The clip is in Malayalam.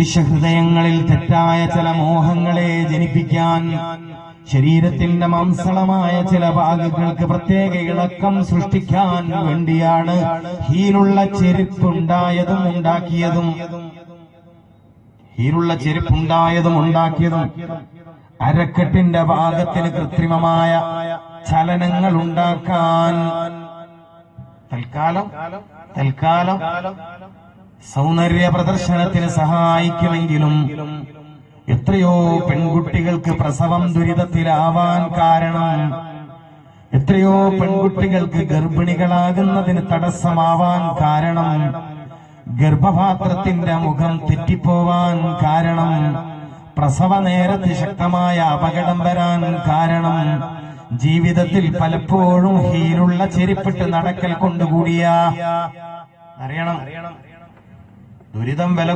പുരുഷ ഹൃദയങ്ങളിൽ തെറ്റായ ചില മോഹങ്ങളെ ജനിപ്പിക്കാൻ ശരീരത്തിന്റെ മാംസളമായ ചില ഭാഗങ്ങൾക്ക് പ്രത്യേക ഇളക്കം സൃഷ്ടിക്കാൻ വേണ്ടിയാണ് ഹീലുള്ള ചെരുപ്പുണ്ടായതും ഉണ്ടാക്കിയതും. ഹീലുള്ള ചെരുപ്പുണ്ടായതും ഉണ്ടാക്കിയതും. അരക്കെട്ടിന്റെ ഭാഗത്തിന് കൃത്രിമമായ ചലനങ്ങൾ ഉണ്ടാക്കാൻ. തൽക്കാലം തൽക്കാലം. സൗന്ദര്യ പ്രദർശനത്തിന് സഹായിക്കുമെങ്കിലും എത്രയോ പെൺകുട്ടികൾക്ക് പ്രസവം ദുരിതത്തിലാവാൻ കാരണം എത്രയോ പെൺകുട്ടികൾക്ക് ഗർഭിണികളാകുന്നതിന് തടസ്സമാവാൻ കാരണം ഗർഭപാത്രത്തിന്റെ മുഖം തെറ്റിപ്പോവാൻ കാരണം പ്രസവ നേരത്ത് ശക്തമായ അപകടം വരാൻ കാരണം ജീവിതത്തിൽ പലപ്പോഴും ഹീലുള്ള ചെരുപ്പിട്ട് നടക്കൽ കൊണ്ടുകൂടിയ അറിയണം. ദുരിതം വില